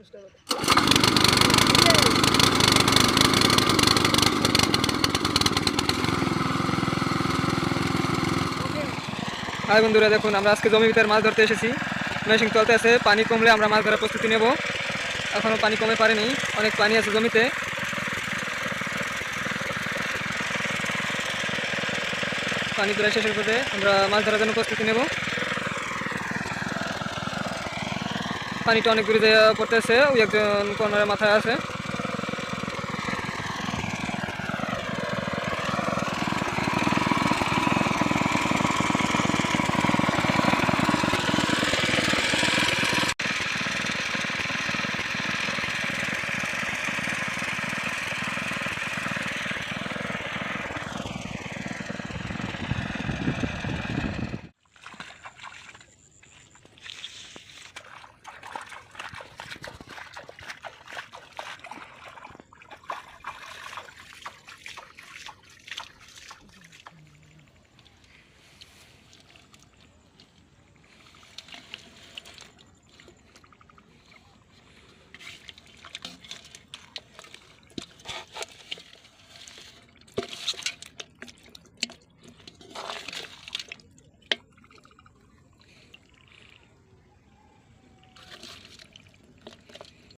High বন্ধুরা, দেখুন, আমরা আজকে জমির ভিতরে মাছ ধরতে এসেছি। মেশিন চলতে আছে, পানি কমলে আমরা মাছ ধরার প্রস্তুতি নেব। এখনও পানি কমে পারেনি, অনেক পানি আছে জমিতে। পানি প্রায় শেষের পথে আমরা মাছ ধরার জন্য প্রস্তুতি নেব। পানিটা অনেক দূরে পড়তেছে ওই একজন কর্নারের মাথায় আছে।